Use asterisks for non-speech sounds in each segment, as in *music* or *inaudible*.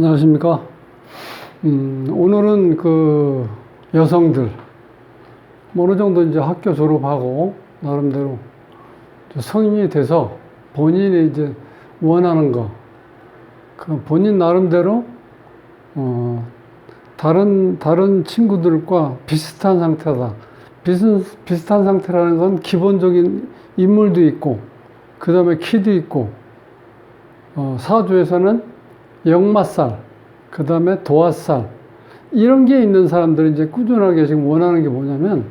안녕하십니까. 음, 오늘은 그 여성들, 뭐 어느 정도 이제 학교 졸업하고, 나름대로 성인이 돼서 본인이 이제 원하는 거, 그 본인 나름대로, 어, 다른, 다른 친구들과 비슷한 상태다. 비슷, 비슷한 상태라는 건 기본적인 인물도 있고, 그 다음에 키도 있고, 어, 사주에서는 역마살, 그 다음에 도화살, 이런 게 있는 사람들이 이제 꾸준하게 지금 원하는 게 뭐냐면,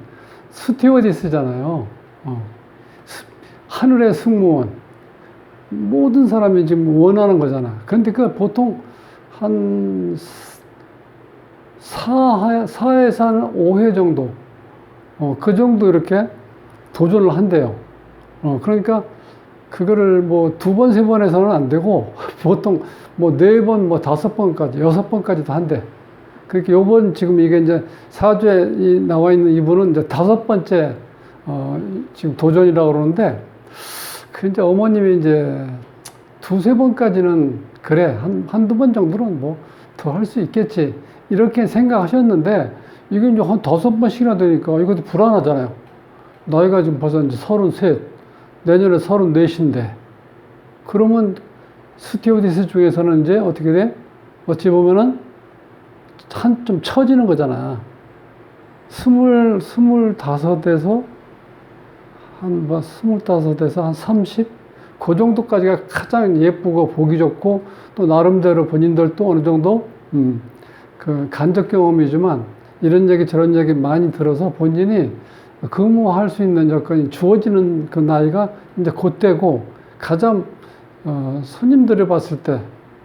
스티어디스잖아요. 어. 스- 하늘의 승무원. 모든 사람이 지금 원하는 거잖아. 근데 그 보통 한 4회, 4회에서 한 5회 정도, 어, 그 정도 이렇게 도전을 한대요. 어, 그러니까 그거를 뭐 두 번, 세 번 해서는 안 되고 *laughs* 보통 뭐 네 번, 뭐 다섯 번까지, 여섯 번까지도 한대. 그렇게 요번 지금 이게 이제 사주에 이 나와 있는 이분은 이제 다섯 번째 어, 지금 도전이라고 그러는데 그 이제 어머님이 이제 두세 번까지는 그래 한 한두 번 정도는 뭐 더 할 수 있겠지 이렇게 생각하셨는데 이게 이제 한 다섯 번씩이나 되니까 이것도 불안하잖아요. 나이가 지금 벌써 이제 서른셋 내년에 서른넷인데 그러면 스티어디스 중에서는 이제 어떻게 돼? 어찌 보면은 한 좀 처지는 거잖아. 스물 스물다섯에서 한 뭐 스물다섯에서 한 삼십 그 정도까지가 가장 예쁘고 보기 좋고 또 나름대로 본인들도 어느 정도 음, 그 간접 경험이지만 이런 얘기 저런 얘기 많이 들어서 본인이 근무할 수 있는 여건이 주어지는 그 나이가 이제 그때고 가장 어, 손님들이 봤을 때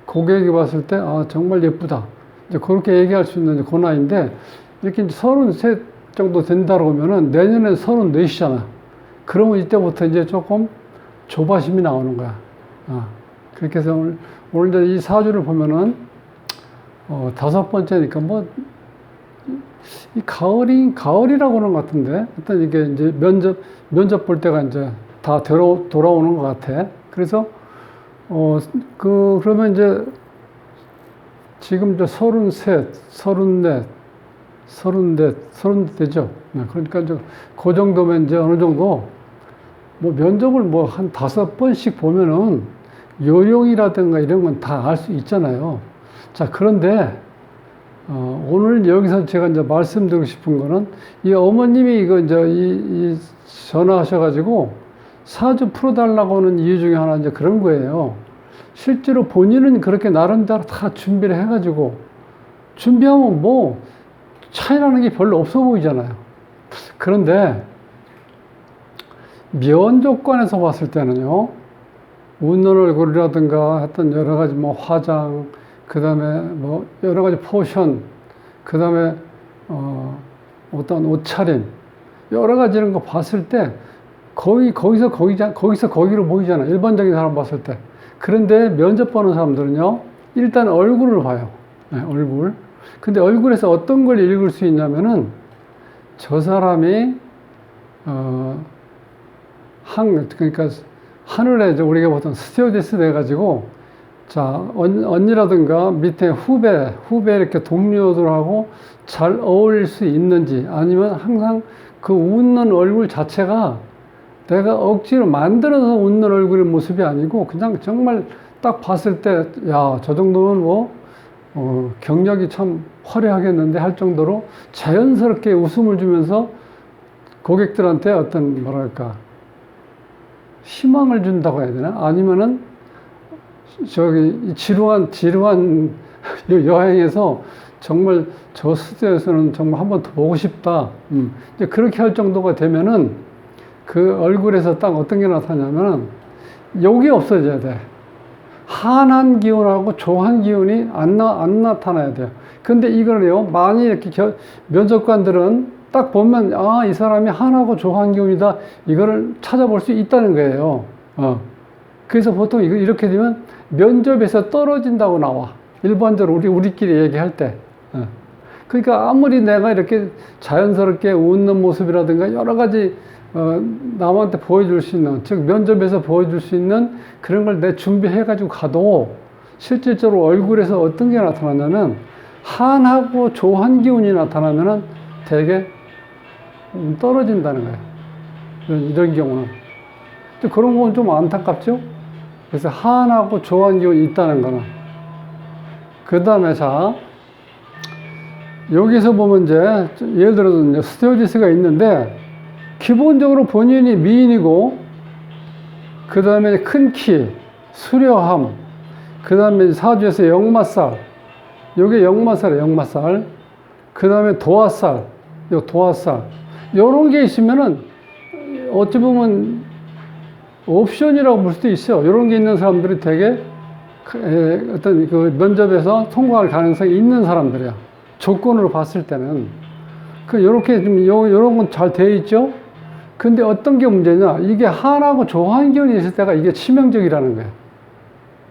고객이 봤을 때 아, 정말 예쁘다. 이제 그렇게 얘기할 수 있는 그 나이인데 이렇게 서른셋 정도 된다고 하면은 내년에 서른넷이잖아. 그러면 이때부터 이제 조금 조바심이 나오는 거야. 어, 그렇게 해서 오늘, 오늘 이제 이 사주를 보면은 어, 다섯 번째니까 뭐 이 가을이 가을이라고 하는 것 같은데 일단 이게 이제 면접 면접 볼 때가 이제 다 돌아, 돌아오는 것 같아. 그래서 어 그 그러면 이제 지금 이제 서른 셋, 서른 넷, 서른 넷, 서른넷 되죠. 네, 그러니까 이제 그 정도면 이제 어느 정도 뭐 면접을 뭐 한 다섯 번씩 보면은 요령이라든가 이런 건 다 알 수 있잖아요. 자 그런데 어, 오늘 여기서 제가 이제 말씀드리고 싶은 거는 이 어머님이 이거 이제 이, 이 전화하셔가지고 사주 풀어달라고 하는 이유 중에 하나 이제 그런 거예요. 실제로 본인은 그렇게 나름대로 다 준비를 해가지고 준비하면 뭐 차이나는 게 별로 없어 보이잖아요. 그런데 면접관에서 봤을 때는요, 웃는 얼굴이라든가 했던 여러 가지 뭐 화장, 그 다음에 뭐 여러 가지 포션, 그 다음에 어, 어떤 옷차림, 여러 가지 이런 거 봤을 때 거의 거기서 거기 거기서 거기로 보이잖아. 일반적인 사람 봤을 때. 그런데 면접 보는 사람들은요, 일단 얼굴을 봐요. 네, 얼굴. 근데 얼굴에서 어떤 걸 읽을 수 있냐면은 저 사람이 어, 한 그러니까 하늘에 우리가 보통 스튜어디스 돼가지고 자 언, 언니라든가 밑에 후배 후배 이렇게 동료들하고 잘 어울릴 수 있는지 아니면 항상 그 웃는 얼굴 자체가 내가 억지로 만들어서 웃는 얼굴의 모습이 아니고 그냥 정말 딱 봤을 때 야 저 정도면 뭐 어, 경력이 참 화려하겠는데 할 정도로 자연스럽게 웃음을 주면서 고객들한테 어떤 뭐랄까 희망을 준다고 해야 되나? 아니면은 저기 지루한 지루한 *laughs* 여행에서 정말 저 스튜디오에서는 정말 한 번 더 보고 싶다. 음. 이제 그렇게 할 정도가 되면은 그 얼굴에서 딱 어떤 게 나타나냐면은 욕이 없어져야 돼. 한한 기운하고 조한 기운이 안, 나, 안 나타나야 돼요. 근데 이거를요, 많이 이렇게 겨, 면접관들은 딱 보면, 아, 이 사람이 한하고 조한 기운이다. 이거를 찾아볼 수 있다는 거예요. 어. 그래서 보통 이거 이렇게 되면 면접에서 떨어진다고 나와. 일반적으로 우리, 우리끼리 얘기할 때. 어. 그러니까 아무리 내가 이렇게 자연스럽게 웃는 모습이라든가 여러 가지 어, 남한테 보여줄 수 있는, 즉, 면접에서 보여줄 수 있는 그런 걸 내 준비해가지고 가도 실질적으로 얼굴에서 어떤 게 나타나냐면 한하고 조한 기운이 나타나면은 되게 음, 떨어진다는 거예요. 이런, 경우는. 그런 건 좀 안타깝죠? 그래서 한하고 조한 기운이 있다는 거는. 그 다음에 자, 여기서 보면 이제 예를 들어서 이제 스튜어디스가 있는데 기본적으로 본인이 미인이고 그 다음에 큰 키, 수려함, 그 다음에 사주에서 역마살, 요게 역마살이에요, 역마살. 그 다음에 도화살, 요 도화살. 요런 게 있으면은 어찌 보면 옵션이라고 볼 수도 있어요. 요런 게 있는 사람들이 되게 어떤 그 면접에서 통과할 가능성이 있는 사람들이야. 조건으로 봤을 때는. 그, 요렇게 좀, 요, 요런 건잘돼 있죠? 근데 어떤 게 문제냐? 이게 한하고 조한견이 있을 때가 이게 치명적이라는 거예요.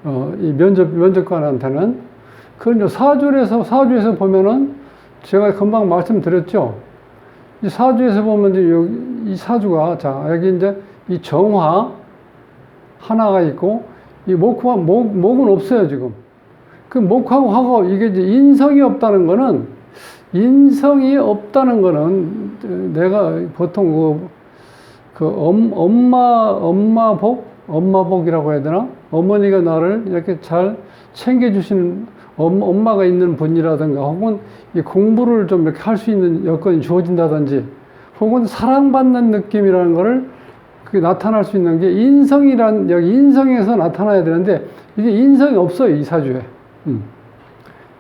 어, 이 면접, 면접관한테는. 이제 사주에서, 사주에서 보면은 제가 금방 말씀드렸죠. 이 사주에서 보면 이제 여기, 이 사주가, 자, 여기 이제 이 정화 하나가 있고, 이 목화, 목, 목은 없어요, 지금. 그 목하고 화가, 이게 이제 인성이 없다는 거는, 인성이 없다는 거는 내가 보통 그, 그 엄, 엄마, 엄마 복? 엄마 복이라고 해야 되나? 어머니가 나를 이렇게 잘 챙겨주시는 엄, 엄마가 있는 분이라든가 혹은 이 공부를 좀 이렇게 할 수 있는 여건이 주어진다든지 혹은 사랑받는 느낌이라는 거를 그게 나타날 수 있는 게 인성이란 여기 인성에서 나타나야 되는데 이게 인성이 없어요 이 사주에. 음.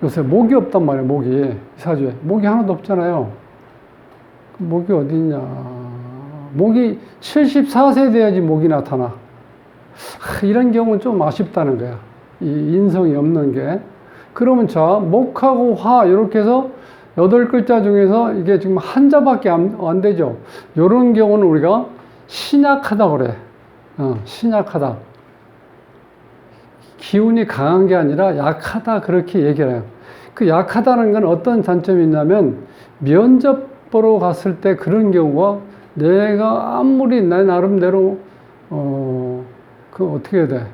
요새 목이 없단 말이에요 목이 이 사주에. 목이 하나도 없잖아요. 그 목이 어디 있냐. 목이 74세 돼야지 목이 나타나. 하, 이런 경우는 좀 아쉽다는 거야. 이 인성이 없는 게. 그러면 자 목하고 화 이렇게 해서 여덟 글자 중에서 이게 지금 한자밖에 안, 안 되죠. 이런 경우는 우리가 신약하다 그래. 어, 신약하다. 기운이 강한 게 아니라 약하다 그렇게 얘기를 해요. 그 약하다는 건 어떤 단점이 있냐면 면접 보러 갔을 때 그런 경우가 내가 아무리 내 나름대로 어 그 어떻게 해야 돼?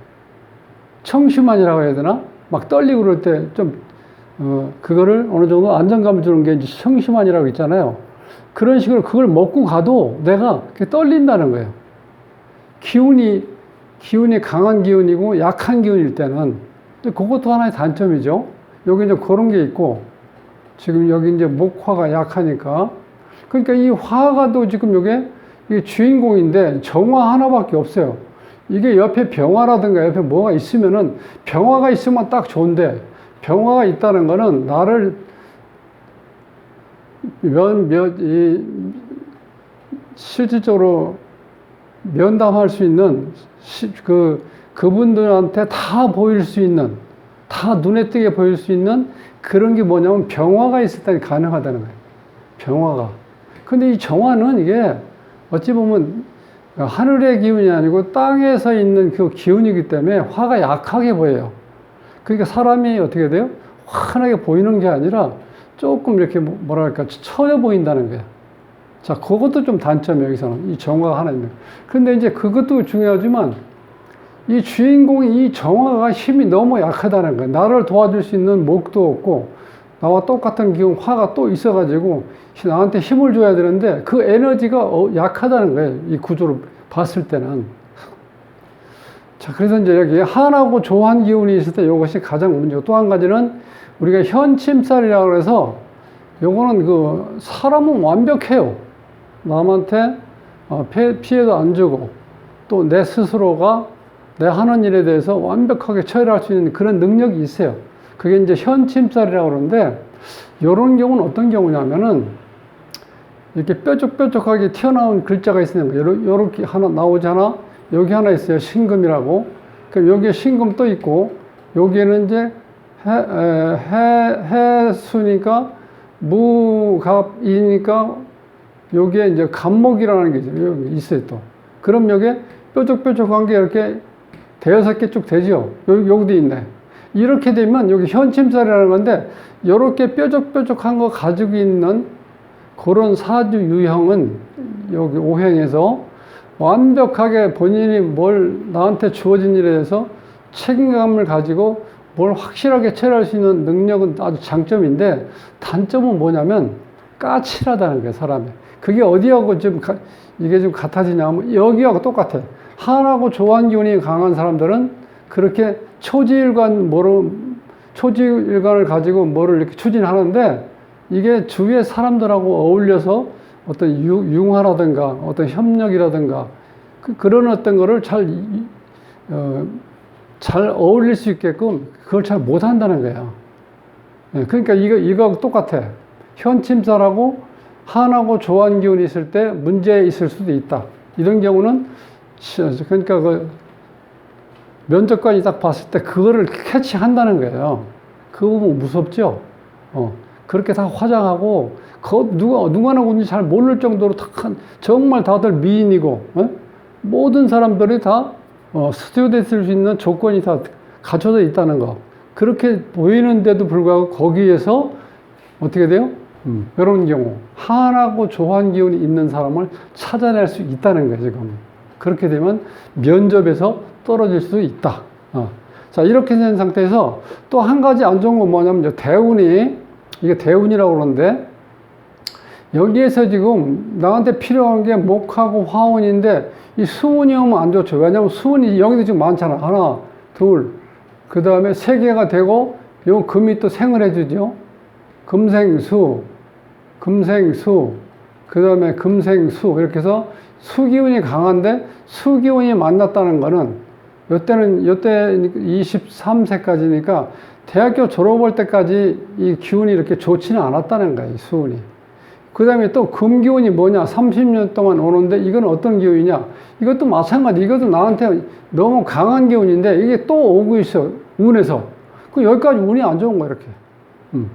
청심환이라고 해야 되나? 막 떨리고 그럴 때 좀 어, 그거를 어느 정도 안정감을 주는 게 이제 청심환이라고 있잖아요. 그런 식으로 그걸 먹고 가도 내가 떨린다는 거예요. 기운이, 기운이 강한 기운이고 약한 기운일 때는 그것도 하나의 단점이죠. 여기 이제 그런 게 있고 지금 여기 이제 목화가 약하니까 그러니까 이 화가도 지금 이게 주인공인데 정화 하나밖에 없어요. 이게 옆에 병화라든가 옆에 뭐가 있으면은 병화가 있으면 딱 좋은데 병화가 있다는 거는 나를 면, 면, 이, 실질적으로 면담할 수 있는, 시, 그, 그분들한테 다 보일 수 있는, 다 눈에 띄게 보일 수 있는 그런 게 뭐냐면 병화가 있을 때 가능하다는 거예요. 병화가. 근데 이 정화는 이게 어찌 보면 하늘의 기운이 아니고 땅에서 있는 그 기운이기 때문에 화가 약하게 보여요. 그러니까 사람이 어떻게 돼요? 환하게 보이는 게 아니라 조금 이렇게 뭐, 뭐랄까 처져 보인다는 거예요. 자, 그것도 좀 단점이 여기서는 이 정화가 하나 있는. 근데 이제 그것도 중요하지만 이 주인공이 이 정화가 힘이 너무 약하다는 거예요. 나를 도와줄 수 있는 목도 없고 나와 똑같은 기운 화가 또 있어가지고 나한테 힘을 줘야 되는데 그 에너지가 어, 약하다는 거예요. 이 구조를 봤을 때는. 자, 그래서 이제 여기 한하고 조한 기운이 있을 때 이것이 가장 문제고 또 한 가지는 우리가 현침살이라고 해서 요거는 그 사람은 완벽해요. 남한테 어, 피해도 안 주고 또 내 스스로가 내 하는 일에 대해서 완벽하게 처리할 수 있는 그런 능력이 있어요. 그게 이제 현침살이라고 그러는데 요런 경우는 어떤 경우냐면은 이렇게 뾰족뾰족하게 튀어나온 글자가 있으면 요렇게 하나 나오잖아. 여기 하나 있어요. 신금이라고. 그럼 여기에 신금 또 있고 여기에는 이제 해, 해, 해수니까 무갑이니까 여기에 이제 갑목이라는 게 있어요 또. 그럼 여기에 뾰족뾰족한 게 이렇게 대여섯 개 쭉 되죠. 여기, 여기도 있네. 이렇게 되면 여기 현침살이라는 건데 이렇게 뾰족뾰족한 거 가지고 있는 그런 사주 유형은 여기 오행에서 완벽하게 본인이 뭘 나한테 주어진 일에 대해서 책임감을 가지고 뭘 확실하게 처리할 수 있는 능력은 아주 장점인데 단점은 뭐냐면 까칠하다는 거예요, 사람이. 그게 어디하고 좀 가- 이게 좀 같아지냐면 여기하고 똑같아. 한하고 조한 기운이 강한 사람들은 그렇게 초지일관 뭐로 초지일관을 가지고 뭐를 이렇게 추진하는데 이게 주위의 사람들하고 어울려서 어떤 유- 융화라든가 어떤 협력이라든가 그, 그런 어떤 거를 잘, 이- 어, 잘 어울릴 수 있게끔 그걸 잘 못한다는 거예요. 예, 그러니까 이거, 이거하고 똑같아. 현침살하고 한하고 조한 기운이 있을 때 문제 있을 수도 있다. 이런 경우는, 시- 그러니까 그 면접관이 딱 봤을 때 그거를 캐치한다는 거예요. 그거 보면 무섭죠? 어, 그렇게 다 화장하고, 거, 누가, 누가 나오는지 잘 모를 정도로 탁 한, 정말 다들 미인이고, 어? 모든 사람들이 다, 어, 스튜어디스 수 있는 조건이 다 갖춰져 있다는 거. 그렇게 보이는데도 불구하고 거기에서 어떻게 돼요? 음, 이런 경우. 한하고 조한 기운이 있는 사람을 찾아낼 수 있다는 거예요, 지금. 그렇게 되면 면접에서 떨어질 수 있다. 어. 자, 이렇게 된 상태에서 또 한 가지 안 좋은 건 뭐냐면 대운이, 이게 대운이라고 그러는데, 여기에서 지금 나한테 필요한 게 목하고 화운인데, 이 수운이 오면 안 좋죠. 왜냐면 수운이 여기도 지금 많잖아. 하나, 둘, 그 다음에 세 개가 되고, 요 금이 또 생을 해주죠. 금생수, 금생수, 그 다음에 금생수, 이렇게 해서 수기운이 강한데, 수기운이 만났다는 거는, 요때는, 요때 23세까지니까 대학교 졸업할 때까지 이 기운이 이렇게 좋지는 않았다는 거예요, 이 수운이. 그 다음에 또 금기운이 뭐냐, 30년 동안 오는데 이건 어떤 기운이냐, 이것도 마찬가지, 이것도 나한테 너무 강한 기운인데 이게 또 오고 있어, 운에서. 그 여기까지 운이 안 좋은 거야, 이렇게. 음.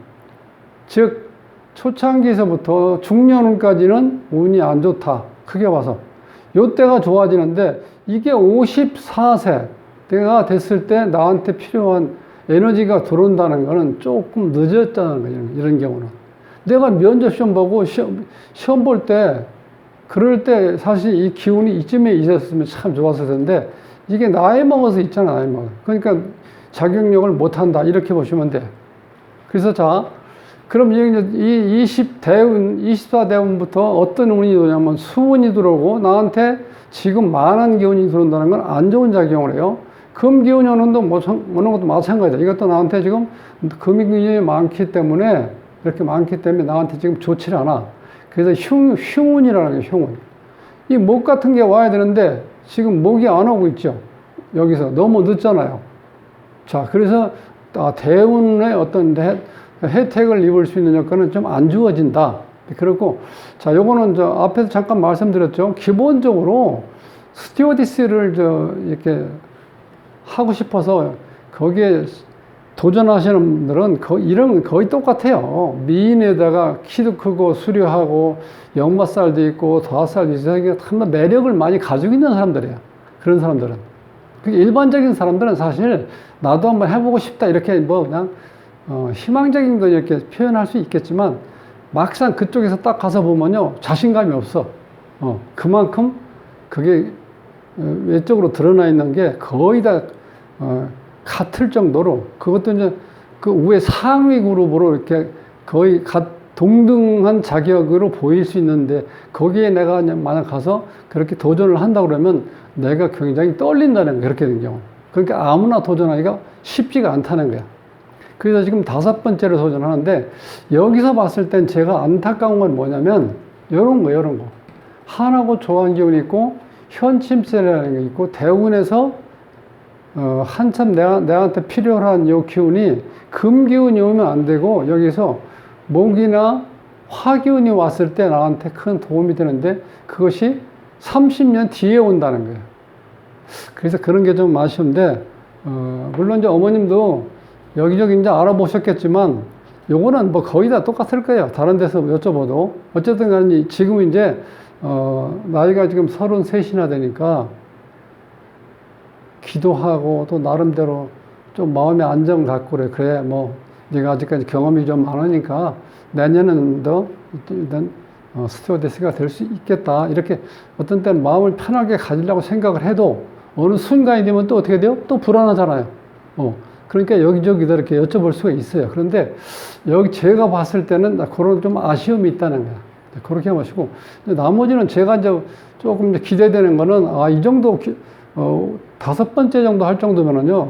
즉, 초창기에서부터 중년운까지는 운이 안 좋다. 크게 봐서. 요때가 좋아지는데 이게 54세 때가 됐을 때 나한테 필요한 에너지가 들어온다는 거는 조금 늦었다는 거예요. 이런 경우는. 내가 면접 시험 보고 시험, 시험 볼 때 그럴 때 사실 이 기운이 이쯤에 있었으면 참 좋았을 텐데 이게 나이 먹어서 있잖아, 나이 먹어. 그러니까 자격력을 못한다. 이렇게 보시면 돼. 그래서 자, 그럼 이 20대운, 24대운부터 어떤 운이 들어오냐면 수운이 들어오고 나한테 지금 많은 기운이 들어온다는 건 안 좋은 작용을 해요. 금 기운이 오는 뭐, 것도 마찬가지다. 이것도 나한테 지금 금이 기운이 많기 때문에 이렇게 많기 때문에 나한테 지금 좋지 않아. 그래서 흉, 흉운이라는 거예요, 흉운. 이 목 같은 게 와야 되는데 지금 목이 안 오고 있죠. 여기서 너무 늦잖아요. 자, 그래서 아, 대운의 어떤 혜, 혜택을 입을 수 있는 여건은 좀 안 주어진다. 그렇고, 자, 요거는 저 앞에서 잠깐 말씀드렸죠. 기본적으로 스튜어디스를 저 이렇게 하고 싶어서 거기에 도전하시는 분들은 거의 이런 거의 똑같아요. 미인에다가 키도 크고 수려하고 역마살도 있고 더살도 있고 참 매력을 많이 가지고 있는 사람들이에요. 그런 사람들은. 그 일반적인 사람들은 사실 나도 한번 해보고 싶다 이렇게 뭐 그냥 어, 희망적인 거 이렇게 표현할 수 있겠지만 막상 그쪽에서 딱 가서 보면요 자신감이 없어. 어, 그만큼 그게 어, 외적으로 드러나 있는 게 거의 다 어, 같을 정도로 그것도 이제 그 위에 상위 그룹으로 이렇게 거의 같 동등한 자격으로 보일 수 있는데 거기에 내가 만약 가서 그렇게 도전을 한다 그러면 내가 굉장히 떨린다는 거야 그렇게 된 경우. 그러니까 아무나 도전하기가 쉽지가 않다는 거야. 그래서 지금 다섯 번째로 도전하는데 여기서 봤을 땐 제가 안타까운 건 뭐냐면 이런 거 이런 거. 한하고 조한 기운이 있고 현침세라는 게 있고 대운에서 어, 한참 내가, 내한테 필요한 요 기운이 금 기운이 오면 안 되고 여기서 목이나 화 기운이 왔을 때 나한테 큰 도움이 되는데 그것이 30년 뒤에 온다는 거예요. 그래서 그런 게 좀 아쉬운데 어, 물론 이제 어머님도 여기저기 이제 알아보셨겠지만 요거는 뭐 거의 다 똑같을 거예요. 다른 데서 여쭤봐도 어쨌든 간에 지금 이제 어, 나이가 지금 33이나 되니까 기도하고 또 나름대로 좀 마음의 안정을 갖고 그래. 그래, 뭐, 네가 아직까지 경험이 좀 많으니까 내년에는 더 일단 어, 스튜어디스가 될 수 있겠다. 이렇게 어떤 때는 마음을 편하게 가지려고 생각을 해도 어느 순간이 되면 또 어떻게 돼요? 또 불안하잖아요. 어, 그러니까 여기저기다 이렇게 여쭤볼 수가 있어요. 그런데 여기 제가 봤을 때는 나 그런 좀 아쉬움이 있다는 거야. 그렇게 하시고 나머지는 제가 이제 조금 이제 기대되는 거는 아 이 정도 기- 어, 다섯 번째 정도 할 정도면은요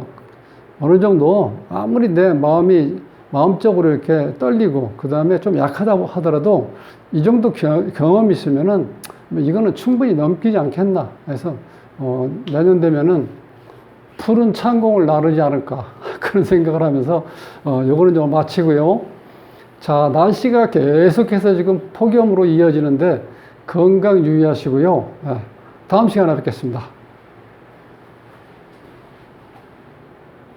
어느 정도 아무리 내 마음이 마음적으로 이렇게 떨리고 그 다음에 좀 약하다고 하더라도 이 정도 겨- 경험이 있으면은 뭐 이거는 충분히 넘기지 않겠나 해서 어, 내년 되면은 푸른 창공을 나르지 않을까 *laughs* 그런 생각을 하면서 어, 요거는 좀 마치고요. 자 날씨가 계속해서 지금 폭염으로 이어지는데 건강 유의하시고요. 예, 다음 시간에 뵙겠습니다.